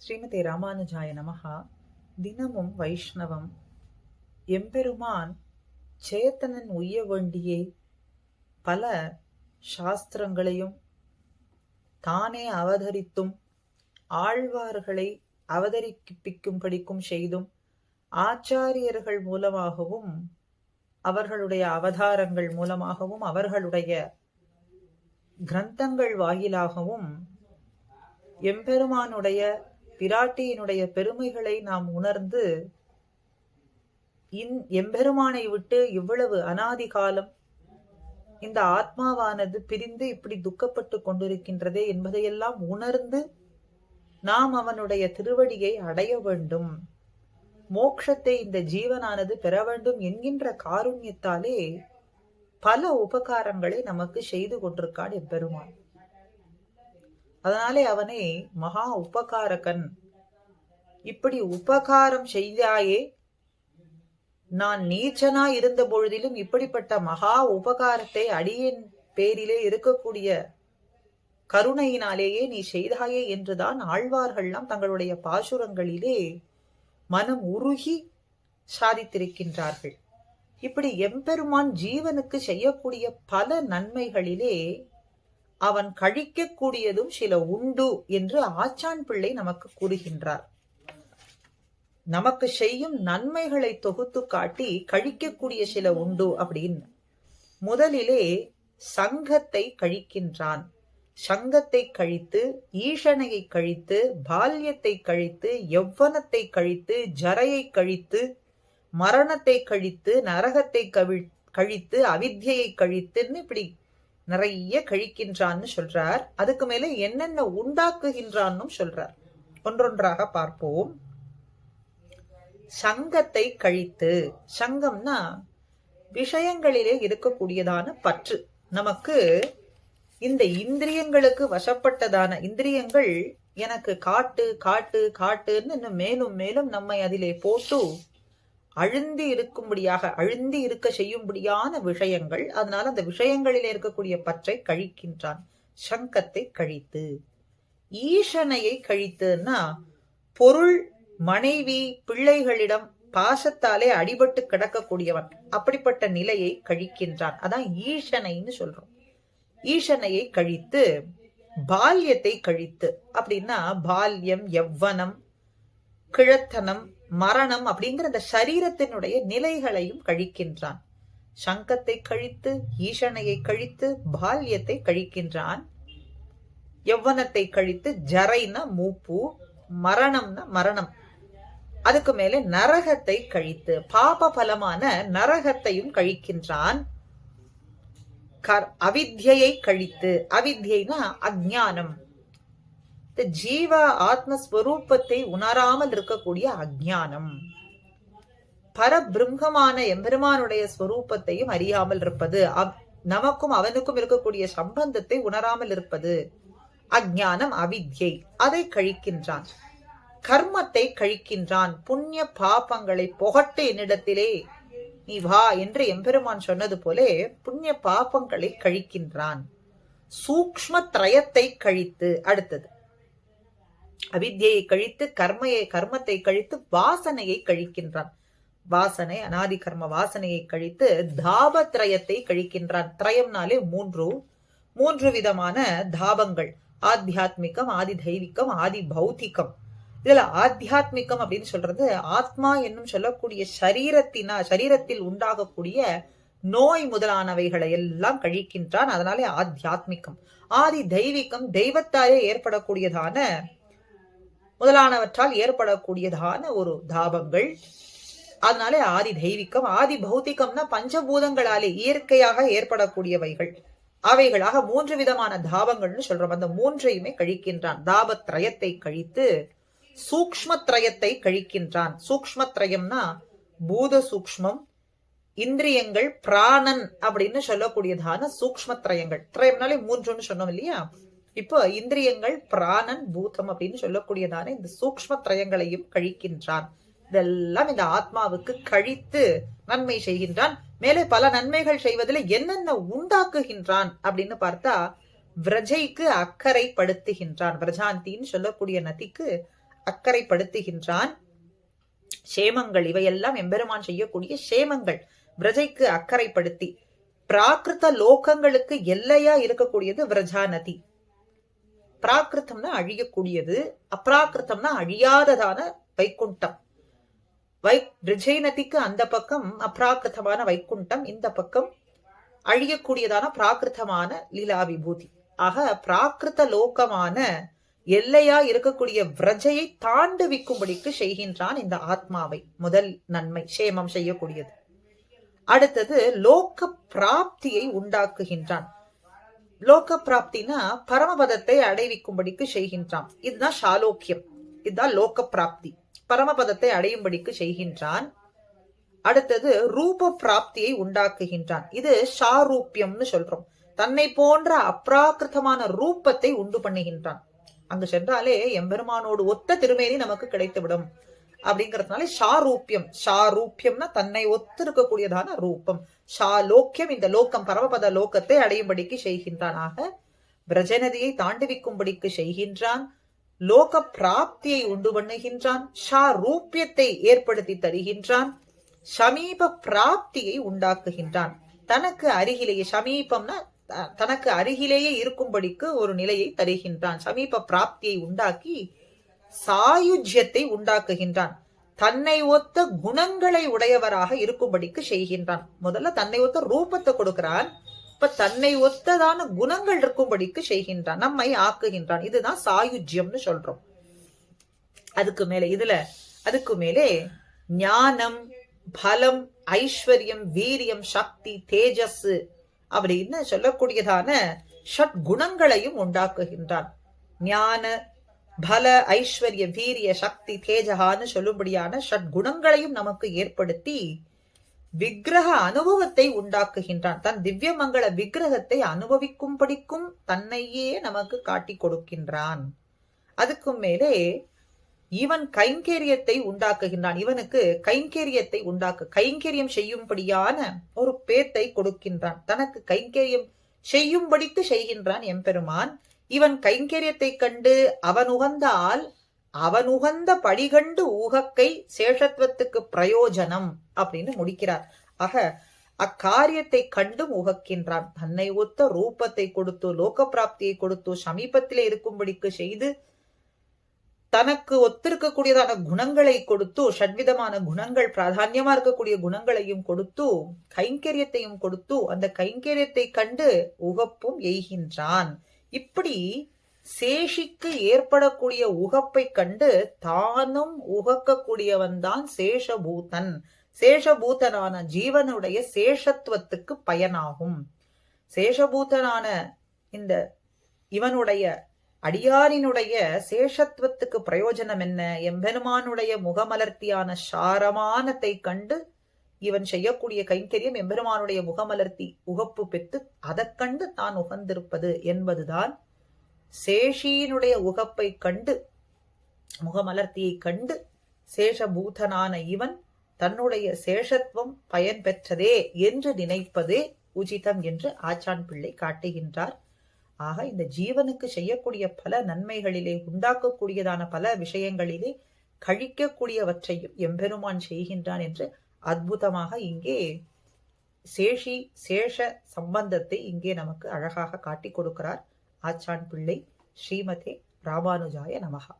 ஸ்ரீமதி ராமானுஜாய நமஹா. தினமும் வைஷ்ணவம் எம்பெருமான் சேத்தனன் உய்ய வேண்டியே பல சாஸ்திரங்களையும் தானே அவதரித்தும் ஆழ்வார்களை அவதரிப்பிக்கும் படிக்கும் செய்தும் ஆச்சாரியர்கள் மூலமாகவும் அவர்களுடைய அவதாரங்கள் மூலமாகவும் அவர்களுடைய கிரந்தங்கள் வாயிலாகவும் எம்பெருமானுடைய பிராட்டியினுடைய பெருமைகளை நாம் உணர்ந்து இன் எம்பெருமானை விட்டு இவ்வளவு அனாதி காலம் இந்த ஆத்மாவானது பிரிந்து இப்படி துக்கப்பட்டு கொண்டிருக்கின்றதே என்பதையெல்லாம் உணர்ந்து நாம் அவனுடைய திருவடியை அடைய வேண்டும். மோக்ஷத்தை இந்த ஜீவனானது பெற வேண்டும் என்கின்ற காருண்யத்தாலே பல உபகாரங்களை நமக்கு செய்து கொண்டிருக்கான் எப்பெருமான் அதனாலே அவனை மகா உபகாரகன். இப்படி உபகாரம் செய்தாயே நான் நீச்சனா இருந்த பொழுதிலும் இப்படிப்பட்ட மகா உபகாரத்தை அடியின் பேரிலே இருக்கக்கூடிய கருணையினாலேயே நீ செய்தாயே என்றுதான் ஆழ்வார்கள்லாம் தங்களுடைய பாசுரங்களிலே மனம் உருகி சாதித்திருக்கின்றார்கள். இப்படி எம்பெருமான் ஜீவனுக்கு செய்யக்கூடிய பல நன்மைகளிலே அவன் கழிக்கக்கூடியதும் சில உண்டு என்று ஆச்சான் பிள்ளை நமக்கு கூறுகின்றார். நமக்கு செய்யும் நன்மைகளை தொகுத்து காட்டி கழிக்கக்கூடிய சில உண்டு அப்படின்னு முதலிலே சங்கத்தை கழிக்கின்றான். சங்கத்தை கழித்து ஈஷணையை கழித்து பால்யத்தை கழித்து எவ்வனத்தை கழித்து ஜரையை கழித்து மரணத்தை கழித்து நரகத்தை கவி கழித்து அவித்தியை கழித்துன்னு இப்படி நிறைய கழிக்கின்றான்னு சொல்றார். அதுக்கு மேல என்னென்ன உண்டாக்குகின்றான்னு சொல்றார். ஒன்றொன்றாக பார்ப்போம். சங்கத்தை கழித்து சங்கம்னா விஷயங்களிலே இருக்கக்கூடியதான பற்று. நமக்கு இந்த இந்திரியங்களுக்கு வசப்பட்டதான இந்திரியங்கள் எனக்கு காட்டு காட்டு காட்டுன்னு இன்னும் மேலும் மேலும் நம்மை அதிலே போட்டு அழுந்தி இருக்கும்படியாக அழுந்தி இருக்க செய்யும்படியான விஷயங்கள் அதனால் அந்த விஷயங்களிலே இருக்கக்கூடிய பற்றை கழிக்கின்றான். சங்கத்தை கழித்து. ஈசனையை கழித்துன்னா பொருள் மனைவி பிள்ளைகளிடம் பாசத்தாலே அடிபட்டு கிடக்கக்கூடியவன் அப்படிப்பட்ட நிலையை கழிக்கின்றான். அதான் ஈசனைன்னு சொல்றோம். ஈசனையை கழித்து பால்யத்தை கழித்து. அப்படின்னா பால்யம் எவ்வனம் கிழத்தனம் மரணம் அப்படிங்கிற அந்த சரீரத்தினுடைய நிலைகளையும் கழிக்கின்றான். சங்கத்தை கழித்து ஈசனையை கழித்து பால்யத்தை கழிக்கின்றான். யவ்வனத்தை கழித்து ஜரைனா மூப்பு மரணம்னா மரணம். அதுக்கு மேலே நரகத்தை கழித்து பாப பலமான நரகத்தையும் கழிக்கின்றான். அவித்யை கழித்து அவித்யைனா அஜானம் ஜீவ ஆத்மஸ்வரூபத்தை உணராமல் இருக்கக்கூடிய அஜானம் பரபிரம்மமான எம்பெருமானுடைய ஸ்வரூபத்தையும் அறியாமல் இருப்பது நமக்கும் அவனுக்கும் இருக்கக்கூடிய சம்பந்தத்தை உணராமல் இருப்பது அஜானம் அவித்யை. அதை கழிக்கின்றான். கர்மத்தை கழிக்கின்றான். புண்ணிய பாபங்களை புகட்டு என்னிடத்திலே நீ வா என்று எம்பெருமான் சொன்னது போலே புண்ணிய பாபங்களை கழிக்கின்றான். சூக்ம திரயத்தை கழித்து அடுத்தது அவித்தியை கழித்து கர்மையை கர்மத்தை கழித்து வாசனையை கழிக்கின்றான். வாசனை அனாதி கர்ம வாசனையை கழித்து தாபத்ரயத்தை கழிக்கின்றான். திரயம்னாலே மூன்று மூன்று விதமான தாபங்கள். ஆத்தியாத்மிகம் ஆதி தெய்வீகம் ஆதி பௌத்திகம் இதுல ஆத்தியாத்மிகம் அப்படின்னு சொல்றது ஆத்மா என்னும் சொல்லக்கூடிய சரீரத்தினா சரீரத்தில் உண்டாகக்கூடிய நோய் முதலானவைகளை எல்லாம் கழிக்கின்றான். அதனாலே ஆத்தியாத்மிகம். ஆதி தெய்வீகம் தெய்வத்தாலே ஏற்படக்கூடியதான முதலானவற்றால் ஏற்படக்கூடியதான ஒரு தாபங்கள். அதனாலே ஆதி தெய்வீகம் ஆதி பௌத்திகம்னா பஞ்சபூதங்களாலே இயற்கையாக ஏற்படக்கூடியவைகள். அவைகளாக மூன்று விதமான தாபங்கள்னு சொல்றோம். அந்த மூன்றையுமே கழிக்கின்றான். தாபத்ரயத்தை கழித்து சூக்மத்ரயத்தை கழிக்கின்றான். சூக்மத்ரயம்னா பூத சூக்மம் இந்திரியங்கள் பிராணன் அப்படின்னு சொல்லக்கூடியதான சூக்மத்ரயங்கள் திரயம்னாலே மூன்றுன்னு சொன்னோம் இல்லையா? இப்போ இந்திரியங்கள் பிராணன் பூதம் அப்படின்னு சொல்லக்கூடியதான இந்த சூக்ம திரயங்களையும் கழிக்கின்றான். இதெல்லாம் இந்த ஆத்மாவுக்கு கழித்து நன்மை செய்கின்றான். மேலே பல நன்மைகள் செய்வதில் என்னென்ன உண்டாக்குகின்றான் அப்படின்னு பார்த்தா விரஜைக்கு அக்கறை படுத்துகின்றான் விரஜாந்தின்னு சொல்லக்கூடிய நதிக்கு அக்கறைப்படுத்துகின்றான். சேமங்கள் இவையெல்லாம் எம்பெருமான் செய்யக்கூடிய சேமங்கள் விரஜைக்கு அக்கறைப்படுத்தி. பிராகிருத லோகங்களுக்கு எல்லையா இருக்கக்கூடியது விரஜா நதி. பிராகிருத்தம்னா அழியக்கூடியது அப்ராகிருத்தம்னா அழியாததான வைக்குண்டம் வை விரஜை நதிக்கு அந்த பக்கம் அப்ராகிருத்தமான வைக்குண்டம் இந்த பக்கம் அழியக்கூடியதான பிராகிருத்தமான லீலா விபூதி ஆக பிராகிருத லோகமான எல்லையா இருக்கக்கூடிய விரஜையை தாண்டுவிக்கும்படிக்கு செய்கின்றான் இந்த ஆத்மாவை. முதல் நன்மை சேமம் செய்யக்கூடியது. அடுத்தது லோக பிராப்தியை உண்டாக்குகின்றான். லோக பிராப்தினா பரமபதத்தை அடைவிக்கும்படிக்கு செய்கின்றான். இதுதான் சாலோக்கியம். இதுதான் லோக பிராப்தி பரமபதத்தை அடையும்படிக்கு செய்கின்றான். அடுத்தது ரூப பிராப்தியை உண்டாக்குகின்றான். இது ஷாரூபியம்னு சொல்றோம். தன்னை போன்ற அப்ராகிருதமான ரூபத்தை உண்டு பண்ணுகின்றான். அங்கு சென்றாலே எம்பெருமானோடு ஒத்த திருமேனி நமக்கு கிடைத்துவிடும். அப்படிங்கறதுனால ஷாரூபியம் ஷாரூபியம்னா தன்னை ஒத்து இருக்கக்கூடியதான ரூபம். ஷாலோக்கியம் இந்த லோக்கம் பரமபத லோகத்தை அடையும்படிக்கு செய்கின்றான் ஆக பிரஜனதியை தாண்டுவிக்கும்படிக்கு செய்கின்றான். லோக பிராப்தியை உண்டு பண்ணுகின்றான். ஷா ரூபியத்தை ஏற்படுத்தி தருகின்றான். சமீப பிராப்தியை உண்டாக்குகின்றான். தனக்கு அருகிலேயே சமீபம்னா தனக்கு அருகிலேயே இருக்கும்படிக்கு ஒரு நிலையை தருகின்றான். சமீப பிராப்தியை உண்டாக்கி சாயுஜ்யத்தை உண்டாக்குகின்றான். தன்னை ஒத்த குணங்களை உடையவராக இருக்கும்படிக்கு செய்கின்றான். முதல்ல தன்னை ஒத்த ரூபத்தை கொடுக்கிறான். இப்ப தன்னை ஒத்ததான குணங்கள் இருக்கும்படிக்கு செய்கின்றான். நம்மை ஆக்குகின்றான். இதுதான் சாயுஜ்யம்னு சொல்றோம். அதுக்கு மேலே இதுல அதுக்கு மேலே ஞானம் பலம் ஐஸ்வர்யம் வீரியம் சக்தி தேஜஸ் அப்படின்னு சொல்லக்கூடியதான ஷட் குணங்களையும் உண்டாக்குகின்றான். ஞான பல ஐஸ்வர்ய வீரிய சக்தி தேஜகான்னு சொல்லும்படியான ஷட் குணங்களையும் நமக்கு ஏற்படுத்தி விக்கிரக அனுபவத்தை உண்டாக்குகின்றான். தன் திவ்யமங்கள விக்கிரகத்தை அனுபவிக்கும்படிக்கும் தன்னையே நமக்கு காட்டிக் கொடுக்கின்றான். அதுக்கும் மேலே இவன் கைங்கேரியத்தை உண்டாக்குகின்றான். இவனுக்கு கைங்கேரியத்தை உண்டாக்கு கைங்கரியம் செய்யும்படியான ஒரு பேத்தை கொடுக்கின்றான். தனக்கு கைங்கரியம் செய்யும்படிக்கு செய்கின்றான் எம்பெருமான். இவன் கைங்கரியத்தை கண்டு அவன் உகந்தால் அவன் உகந்த படிகண்டு ஊகக்கை சேஷத்துவத்துக்கு பிரயோஜனம் அப்படின்னு முடிக்கிறார். ஆக அக்காரியத்தை கண்டும் உகக்கின்றான் தன்னை ஒத்த ரூபத்தை கொடுத்து லோக பிராப்தியை கொடுத்து சமீபத்திலே இருக்கும்படிக்கு செய்து தனக்கு ஒத்திருக்கக்கூடியதான குணங்களை கொடுத்து ஷட்விதமான குணங்கள் பிராதான்யமா இருக்கக்கூடிய குணங்களையும் கொடுத்து கைங்கரியத்தையும் கொடுத்து அந்த கைங்கரியத்தை கண்டு உகப்பும் எய்கின்றான். இப்படி சேஷிக்கு ஏற்படக்கூடிய உகப்பை கண்டு தானும் உகக்கக்கூடியவன் தான் சேஷபூதன். சேஷபூதனான ஜீவனுடைய சேஷத்துவத்துக்கு பயனாகும். சேஷபூதனான இந்த இவனுடைய அடியாரினுடைய சேஷத்துவத்துக்கு பிரயோஜனம் என்ன எம்பெருமானுடைய முகமலர்த்தியான சாரமானத்தை கண்டு இவன் செய்யக்கூடிய கைங்கரியம் எம்பெருமானுடைய முகமலர்த்தி உகப்பு பெற்று அதைக் கண்டு தான் உகந்திருப்பது என்பதுதான் சேஷியினுடைய உகப்பை கண்டு முகமலர்த்தியை கண்டு சேஷபூதனான இவன் தன்னுடைய சேஷத்துவம் பயன் பெற்றதே என்று நினைப்பதே உச்சிதம் என்று ஆச்சான் பிள்ளை காட்டுகின்றார். ஆக இந்த ஜீவனுக்கு செய்யக்கூடிய பல நன்மைகளிலே உண்டாக்கக்கூடியதான பல விஷயங்களிலே கழிக்கக்கூடியவற்றையும் எம்பெருமான் செய்கின்றான் என்று அற்புதமாக இங்கே சேஷி சேஷ சம்பந்தத்தை இங்கே நமக்கு அழகாக காட்டிக் கொடுக்கிறார். ஆச்சான் பிள்ளை ஸ்ரீமதே ராமானுஜாய நமகா